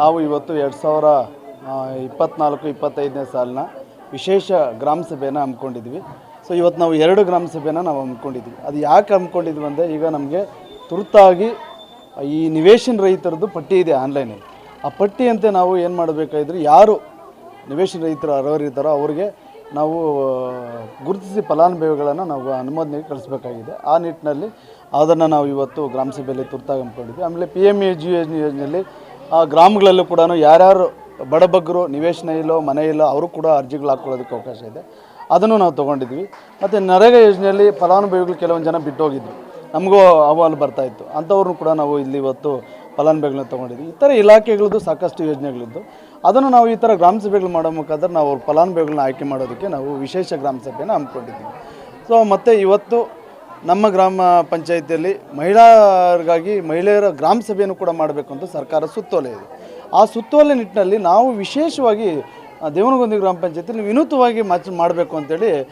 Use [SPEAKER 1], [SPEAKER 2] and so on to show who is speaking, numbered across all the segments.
[SPEAKER 1] ನಾವು ಇವತ್ತು ಎರಡು ಸಾವಿರ ಇಪ್ಪತ್ನಾಲ್ಕು, ಇಪ್ಪತ್ತೈದನೇ ಸಾಲಿನ ವಿಶೇಷ ಗ್ರಾಮ ಸಭೆಯನ್ನು ಹಮ್ಮಿಕೊಂಡಿದ್ವಿ. ಸೊ ಇವತ್ತು ನಾವು ಎರಡು ಗ್ರಾಮ ಸಭೆನ ನಾವು ಹಮ್ಮಿಕೊಂಡಿದ್ವಿ. ಅದು ಯಾಕೆ ಹಮ್ಮಿಕೊಂಡಿದ್ವಿ ಅಂದರೆ ಈಗ ನಮಗೆ ತುರ್ತಾಗಿ ಈ ನಿವೇಶನ ರಹಿತರದ್ದು ಪಟ್ಟಿ ಇದೆ ಆನ್ಲೈನಲ್ಲಿ ಆ ಪಟ್ಟಿಯಂತೆ ನಾವು ಏನು ಮಾಡಬೇಕಾದ್ರೆ ಯಾರು ನಿವೇಶನ ರಹಿತರು ಅರ್ಹರಿರ್ತಾರೋ ಅವರಿಗೆ ನಾವು ಗುರುತಿಸಿ ಫಲಾನುಭವಿಗಳನ್ನು ನಾವು ಅನುಮೋದನೆಗೆ ಕಳಿಸ್ಬೇಕಾಗಿದೆ. ಆ ನಿಟ್ಟಿನಲ್ಲಿ ಅದನ್ನು ನಾವು ಇವತ್ತು ಗ್ರಾಮ ಸಭೆಯಲ್ಲಿ ತುರ್ತಾಗಿ ಹಮ್ಮಿಕೊಂಡಿದ್ವಿ. ಆಮೇಲೆ ಪಿ ಎಂ ಎ ಜಿ ಯೋಜನೆಯಲ್ಲಿ ಆ ಗ್ರಾಮಗಳಲ್ಲೂ ಕೂಡ ಯಾರ್ಯಾರು ಬಡಬಗ್ಗರು, ನಿವೇಶನ ಇಲ್ಲೋ, ಮನೆ ಇಲ್ಲೋ, ಅವರು ಕೂಡ ಅರ್ಜಿಗಳು ಹಾಕ್ಕೊಳ್ಳೋದಕ್ಕೆ ಅವಕಾಶ ಇದೆ. ಅದನ್ನು ನಾವು ತೊಗೊಂಡಿದ್ವಿ. ಮತ್ತು ನರೇಗಾ ಯೋಜನೆಯಲ್ಲಿ ಫಲಾನುಭವಿಗಳು ಕೆಲವೊಂದು ಜನ ಬಿಟ್ಟು ಹೋಗಿದ್ರು ನಮಗೂ ಅಹವಾಲು ಬರ್ತಾಯಿತ್ತು ಅಂಥವ್ರನ್ನೂ ಕೂಡ ನಾವು ಇಲ್ಲಿ ಇವತ್ತು ಫಲಾನುಭವಿಗಳನ್ನ ತೊಗೊಂಡಿದ್ವಿ. ಇತರ ಇಲಾಖೆಗಳದ್ದು ಸಾಕಷ್ಟು ಯೋಜನೆಗಳಿದ್ದು ಅದನ್ನು ನಾವು ಈ ಥರ ಗ್ರಾಮ ಸಭೆಗಳು ಮಾಡೋ ಮುಖಾಂತರ ನಾವು ಅವ್ರ ಫಲಾನುಭವಿಗಳನ್ನ ಆಯ್ಕೆ ಮಾಡೋದಕ್ಕೆ ನಾವು ವಿಶೇಷ ಗ್ರಾಮ ಸಭೆಯನ್ನು ಹಮ್ಮಿಕೊಂಡಿದ್ದೀವಿ. ಸೊ ಮತ್ತು ಇವತ್ತು ನಮ್ಮ ಗ್ರಾಮ ಪಂಚಾಯಿತಿಯಲ್ಲಿ ಮಹಿಳೆಯರಿಗಾಗಿ ಮಹಿಳೆಯರ ಗ್ರಾಮ ಸಭೆಯನ್ನು ಕೂಡ ಮಾಡಬೇಕು ಅಂತ ಸರ್ಕಾರ ಸುತ್ತೋಲೆ ಇದೆ. ಆ ಸುತ್ತೋಲೆ ನಿಟ್ಟಿನಲ್ಲಿ ನಾವು ವಿಶೇಷವಾಗಿ ದೇವನಗೊಂದಿ ಗ್ರಾಮ ಪಂಚಾಯತಿಯಲ್ಲಿ ವಿನೂತವಾಗಿ ಮಾಚ್ ಮಾಡಬೇಕು ಅಂತೇಳಿ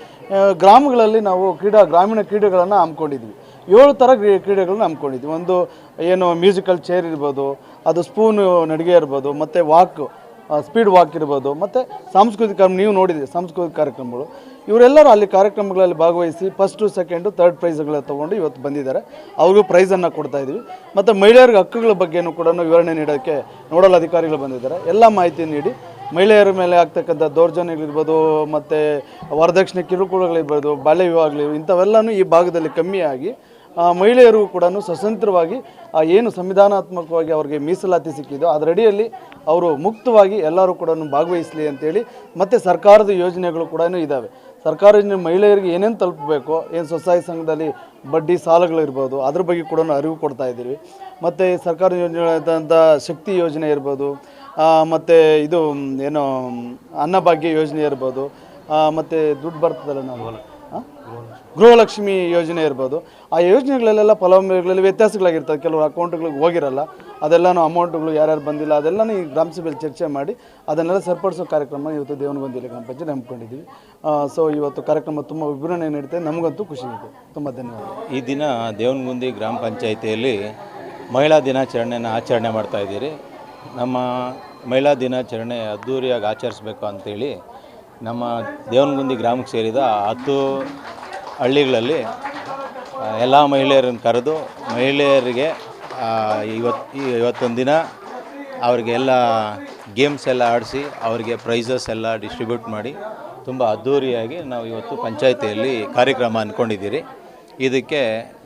[SPEAKER 1] ಗ್ರಾಮಗಳಲ್ಲಿ ನಾವು ಕ್ರೀಡಾ, ಗ್ರಾಮೀಣ ಕ್ರೀಡೆಗಳನ್ನು ಹಮ್ಮಿಕೊಂಡಿದ್ವಿ. ಏಳು ಥರ ಕ್ರೀ- ಕ್ರೀಡೆಗಳನ್ನ ಹಮ್ಮಿಕೊಂಡಿದ್ವಿ. ಒಂದು ಏನು ಮ್ಯೂಸಿಕಲ್ ಚೇರ್ ಇರ್ಬೋದು, ಅದು ಸ್ಪೂನು ನಡಿಗೆ ಇರ್ಬೋದು, ಮತ್ತು ವಾಕ್ ಸ್ಪೀಡ್ ವಾಕ್ ಇರ್ಬೋದು, ಮತ್ತು ಸಾಂಸ್ಕೃತಿಕ, ನೀವು ನೋಡಿದ್ರಿ ಸಾಂಸ್ಕೃತಿಕ ಕಾರ್ಯಕ್ರಮಗಳು. ಇವರೆಲ್ಲರೂ ಅಲ್ಲಿ ಕಾರ್ಯಕ್ರಮಗಳಲ್ಲಿ ಭಾಗವಹಿಸಿ ಫಸ್ಟು ಸೆಕೆಂಡು ತರ್ಡ್ ಪ್ರೈಸ್ಗಳ ತೊಗೊಂಡು ಇವತ್ತು ಬಂದಿದ್ದಾರೆ. ಅವ್ರಿಗೂ ಪ್ರೈಸನ್ನು ಕೊಡ್ತಾ ಇದ್ದೀವಿ ಮತ್ತು ಮಹಿಳೆಯರಿಗೆ ಹಕ್ಕುಗಳ ಬಗ್ಗೆನೂ ಕೂಡ ವಿವರಣೆ ನೀಡೋಕ್ಕೆ ನೋಡಲ್ ಅಧಿಕಾರಿಗಳು ಬಂದಿದ್ದಾರೆ. ಎಲ್ಲ ಮಾಹಿತಿ ನೀಡಿ ಮಹಿಳೆಯರ ಮೇಲೆ ಆಗ್ತಕ್ಕಂಥ ದೌರ್ಜನ್ಯಗಳಿರ್ಬೋದು, ಮತ್ತು ವರದಕ್ಷಿಣೆ ಕಿರುಕುಳಗಳಿರ್ಬೋದು, ಬಾಲ್ಯ ವಿವಾಹಗಳು ಇಂಥವೆಲ್ಲನೂ ಈ ಭಾಗದಲ್ಲಿ ಕಮ್ಮಿಯಾಗಿ ಮಹಿಳೆಯರಿಗೂ ಮಹಿಳೆಯರು ಕೂಡ ಸ್ವತಂತ್ರವಾಗಿ ಏನು ಸಂವಿಧಾನಾತ್ಮಕವಾಗಿ ಅವರಿಗೆ ಮೀಸಲಾತಿ ಸಿಕ್ಕಿದೋ ಅದರಡಿಯಲ್ಲಿ ಅವರು ಮುಕ್ತವಾಗಿ ಎಲ್ಲರೂ ಕೂಡ ಭಾಗವಹಿಸಲಿ ಅಂತೇಳಿ ಮತ್ತು ಸರ್ಕಾರದ ಯೋಜನೆಗಳು ಕೂಡ ಇದ್ದಾವೆ ಸರ್ಕಾರ ಯೋಜನೆ ಮಹಿಳೆಯರಿಗೆ ಏನೇನು ತಲುಪಬೇಕು, ಏನು ಸ್ವಸಹಾಯ ಸಂಘದಲ್ಲಿ ಬಡ್ಡಿ ಸಾಲಗಳಿರ್ಬೋದು, ಅದ್ರ ಬಗ್ಗೆ ಕೂಡ ಅರಿವು ಕೊಡ್ತಾ ಇದ್ದೀವಿ. ಮತ್ತು ಸರ್ಕಾರ ಯೋಜನೆಗಳಾದಂಥ ಶಕ್ತಿ ಯೋಜನೆ ಇರ್ಬೋದು ಮತ್ತು ಇದು ಏನು ಅನ್ನಭಾಗ್ಯ ಯೋಜನೆ ಇರ್ಬೋದು ಮತ್ತು ದುಡ್ಡು ಬರ್ತದಲ್ಲ ನಾವು? ಗೃಹಲಕ್ಷ್ಮಿ ಯೋಜನೆ ಇರ್ಬೋದು. ಆ ಯೋಜನೆಗಳಲ್ಲೆಲ್ಲ ಫಲಾನುಭವಿಗಳಲ್ಲಿ ವ್ಯತ್ಯಾಸಗಳಾಗಿರ್ತದೆ ಕೆಲವರು ಅಕೌಂಟ್ಗಳಿಗೆ ಹೋಗಿರಲ್ಲ. ಅದೆಲ್ಲನೂ ಅಮೌಂಟ್ಗಳು ಯಾರ್ಯಾರು ಬಂದಿಲ್ಲ, ಅದೆಲ್ಲನೂ ಈ ಗ್ರಾಮ ಸಭೆಯಲ್ಲಿ ಚರ್ಚೆ ಮಾಡಿ ಅದನ್ನೆಲ್ಲ ಸರಿಪಡಿಸೋ ಕಾರ್ಯಕ್ರಮ ಇವತ್ತು ದೇವನಗೊಂದಿ ಗ್ರಾಮ ಪಂಚಾಯತ್ ಹಮ್ಮಿಕೊಂಡಿದ್ದೀವಿ. ಸೊ ಇವತ್ತು ಕಾರ್ಯಕ್ರಮ ತುಂಬ ವಿವರಣೆ ನೀಡುತ್ತೆ, ನಮಗಂತೂ ಖುಷಿ ಇದೆ. ತುಂಬ ಧನ್ಯವಾದ
[SPEAKER 2] ಈ ದಿನ ದೇವನಗುಂದಿ ಗ್ರಾಮ ಪಂಚಾಯಿತಿಯಲ್ಲಿ ಮಹಿಳಾ ದಿನಾಚರಣೆಯನ್ನು ಆಚರಣೆ ಮಾಡ್ತಾ ಇದ್ದೀರಿ. ನಮ್ಮ ಮಹಿಳಾ ದಿನಾಚರಣೆ ಅದ್ಧೂರಿಯಾಗಿ ಆಚರಿಸಬೇಕು ಅಂಥೇಳಿ ನಮ್ಮ ದೇವನಗುಂದಿ ಗ್ರಾಮಕ್ಕೆ ಸೇರಿದ ಹತ್ತು ಹಳ್ಳಿಗಳಲ್ಲಿ ಎಲ್ಲ ಮಹಿಳೆಯರನ್ನು ಕರೆದು ಮಹಿಳೆಯರಿಗೆ ಇವತ್ತು ಇವತ್ತೊಂದು ದಿನ ಅವ್ರಿಗೆಲ್ಲ ಗೇಮ್ಸ್ ಎಲ್ಲ ಆಡಿಸಿ ಅವರಿಗೆ ಪ್ರೈಸಸ್ ಎಲ್ಲ ಡಿಸ್ಟ್ರಿಬ್ಯೂಟ್ ಮಾಡಿ ತುಂಬ ಅದ್ಧೂರಿಯಾಗಿ ನಾವು ಇವತ್ತು ಪಂಚಾಯಿತಿಯಲ್ಲಿ ಕಾರ್ಯಕ್ರಮ ಅಂದ್ಕೊಂಡಿದ್ದೀರಿ ಇದಕ್ಕೆ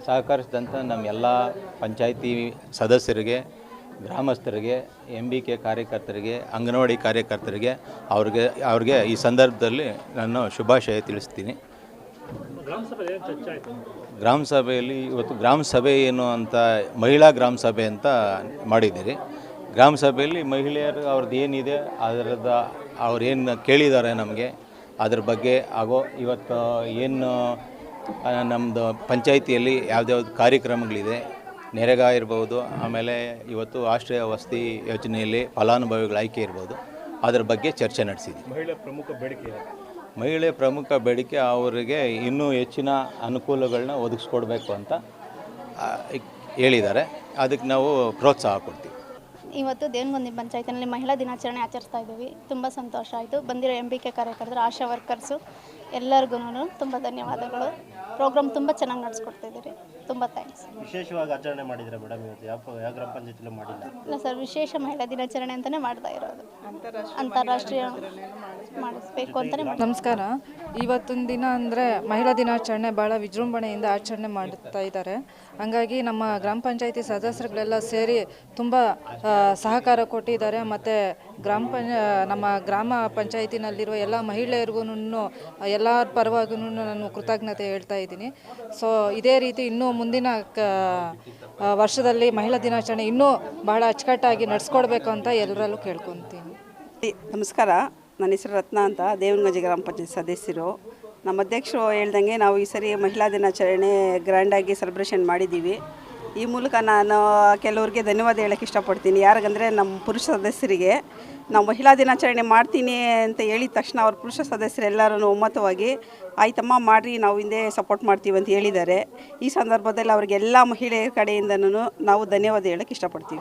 [SPEAKER 2] ಸಹಕರಿಸಿದಂಥ ನಮ್ಮ ಎಲ್ಲ ಪಂಚಾಯಿತಿ ಸದಸ್ಯರಿಗೆ, ಗ್ರಾಮಸ್ಥರಿಗೆ ಎಂ ಬಿ ಕೆ ಕಾರ್ಯಕರ್ತರಿಗೆ, ಅಂಗನವಾಡಿ ಕಾರ್ಯಕರ್ತರಿಗೆ ಅವ್ರಿಗೆ ಅವ್ರಿಗೆ ಈ ಸಂದರ್ಭದಲ್ಲಿ ನಾನು ಶುಭಾಶಯ ತಿಳಿಸ್ತೀನಿ. ಗ್ರಾಮ ಸಭೆಯಲ್ಲಿ ಇವತ್ತು ಗ್ರಾಮ ಸಭೆ ಏನು ಅಂತ ಮಹಿಳಾ ಗ್ರಾಮ ಸಭೆ ಅಂತ ಮಾಡಿದ್ದೀರಿ. ಗ್ರಾಮ ಸಭೆಯಲ್ಲಿ ಮಹಿಳೆಯರು ಅವ್ರದ್ದು ಏನಿದೆ ಅದರದ ಅವ್ರೇನು ಕೇಳಿದ್ದಾರೆ ನಮಗೆ ಅದ್ರ ಬಗ್ಗೆ ಹಾಗೂ ಇವತ್ತು ಏನು ನಮ್ಮದು ಪಂಚಾಯಿತಿಯಲ್ಲಿ ಯಾವುದ್ಯಾವ್ದು ಕಾರ್ಯಕ್ರಮಗಳಿದೆ ನೆರೆಗ ಇರ್ಬೋದು ಆಮೇಲೆ ಇವತ್ತು ಆಶ್ರಯ ವಸತಿ ಯೋಜನೆಯಲ್ಲಿ ಫಲಾನುಭವಿಗಳ ಆಯ್ಕೆ ಇರ್ಬೋದು ಅದರ ಬಗ್ಗೆ ಚರ್ಚೆ ನಡೆಸಿದ್ವಿ. ಮಹಿಳೆ ಪ್ರಮುಖ ಬೇಡಿಕೆ ಅವರಿಗೆ ಇನ್ನೂ ಹೆಚ್ಚಿನ ಅನುಕೂಲಗಳನ್ನ ಒದಗಿಸ್ಕೊಡ್ಬೇಕು ಅಂತ ಆ, ಹೇಳಿದ್ದಾರೆ. ಅದಕ್ಕೆ ನಾವು ಪ್ರೋತ್ಸಾಹ ಕೊಡ್ತೀವಿ.
[SPEAKER 3] ಇವತ್ತು ದೇವನಗುಂದಿ ಪಂಚಾಯತಿನಲ್ಲಿ ಮಹಿಳಾ ದಿನಾಚರಣೆ ಆಚರಿಸ್ತಾ ಇದ್ದೀವಿ. ತುಂಬ ಸಂತೋಷ ಆಯಿತು. ಬಂದಿರೋ ಎಂ ಬಿ ಕೆ ಕಾರ್ಯಕರ್ತರು ಆಶಾ ವರ್ಕರ್ಸು ಎಲ್ಲರಿಗೂ ತುಂಬ ಧನ್ಯವಾದಗಳು. ಪ್ರೋಗ್ರಾಮ್ ತುಂಬ ಚೆನ್ನಾಗಿ ನಡೆಸ್ಕೊಡ್ತಿದ್ದೀರಿ ತುಂಬ ಥ್ಯಾಂಕ್ಸ್.
[SPEAKER 4] ವಿಶೇಷವಾಗಿ ಆಚರಣೆ ಮಾಡಿದ್ರೆ ಮೇಡಮ್ ಇವತ್ತು? ಯಾವ ಯಾವ ಗ್ರಾಮ ಪಂಚಾಯತಿಲೂ ಮಾಡಿಲ್ಲ?
[SPEAKER 3] ಇಲ್ಲ ಸರ್ ವಿಶೇಷ ಮಹಿಳಾ ದಿನಾಚರಣೆ ಅಂತಲೇ ಮಾಡ್ತಾ ಇರೋದು. ಅಂತಾರಾಷ್ಟ್ರೀಯ ಮಾಡಿಸ್ಬೇಕು
[SPEAKER 5] ನಮಸ್ಕಾರ. ಇವತ್ತೊಂದು ದಿನ ಅಂದರೆ ಮಹಿಳಾ ದಿನಾಚರಣೆ ಭಾಳ ವಿಜೃಂಭಣೆಯಿಂದ ಆಚರಣೆ ಮಾಡ್ತಾ ಇದ್ದಾರೆ. ಹಂಗಾಗಿ ನಮ್ಮ ಗ್ರಾಮ ಪಂಚಾಯತಿ ಸದಸ್ಯರುಗಳೆಲ್ಲ ಸೇರಿ ತುಂಬ ಸಹಕಾರ ಕೊಟ್ಟಿದ್ದಾರೆ. ಮತ್ತು ಗ್ರಾಮ ಪಂಚ ನಮ್ಮ ಗ್ರಾಮ ಪಂಚಾಯತಿನಲ್ಲಿರುವ ಎಲ್ಲ ಮಹಿಳೆಯರಿಗೂ ಎಲ್ಲರ ಪರವಾಗೂ ನಾನು ಕೃತಜ್ಞತೆ ಹೇಳ್ತಾ ಇದ್ದೀನಿ. ಸೊ ಇದೇ ರೀತಿ ಇನ್ನೂ ಮುಂದಿನ ಕ ವರ್ಷದಲ್ಲಿ ಮಹಿಳಾ ದಿನಾಚರಣೆ ಇನ್ನೂ ಭಾಳ ಅಚ್ಚುಕಟ್ಟಾಗಿ ನಡೆಸ್ಕೊಡ್ಬೇಕು ಅಂತ ಎಲ್ಲರಲ್ಲೂ ಕೇಳ್ಕೊತೀನಿ.
[SPEAKER 6] ನಮಸ್ಕಾರ. ನನ್ನ ಹೆಸರು ರತ್ನ ಅಂತ ದೇವನಗಂಜಿ ಗ್ರಾಮ ಪಂಚಾಯತ್ ಸದಸ್ಯರು. ನಮ್ಮ ಅಧ್ಯಕ್ಷರು ಹೇಳ್ದಂಗೆ ನಾವು ಈ ಸರಿ ಮಹಿಳಾ ದಿನಾಚರಣೆ ಗ್ರ್ಯಾಂಡಾಗಿ ಸೆಲೆಬ್ರೇಷನ್ ಮಾಡಿದ್ದೀವಿ. ಈ ಮೂಲಕ ನಾನು ಕೆಲವ್ರಿಗೆ ಧನ್ಯವಾದ ಹೇಳೋಕ್ಕೆ ಇಷ್ಟಪಡ್ತೀನಿ. ಯಾರಿಗಂದರೆ ನಮ್ಮ ಪುರುಷ ಸದಸ್ಯರಿಗೆ ನಾವು ಮಹಿಳಾ ದಿನಾಚರಣೆ ಮಾಡ್ತೀನಿ ಅಂತ ಹೇಳಿದ ತಕ್ಷಣ ಅವ್ರ ಪುರುಷ ಸದಸ್ಯರೆಲ್ಲರೂ ಒಮ್ಮತವಾಗಿ, ಆಯ್ತಮ್ಮ, ಮಾಡಿರಿ, ನಾವು ಹಿಂದೆ ಸಪೋರ್ಟ್ ಮಾಡ್ತೀವಿ ಅಂತ ಹೇಳಿದ್ದಾರೆ. ಈ ಸಂದರ್ಭದಲ್ಲಿ ಅವ್ರಿಗೆಲ್ಲ ಮಹಿಳೆಯರ ಕಡೆಯಿಂದನೂ ನಾವು ಧನ್ಯವಾದ ಹೇಳೋಕ್ಕೆ ಇಷ್ಟಪಡ್ತೀವಿ.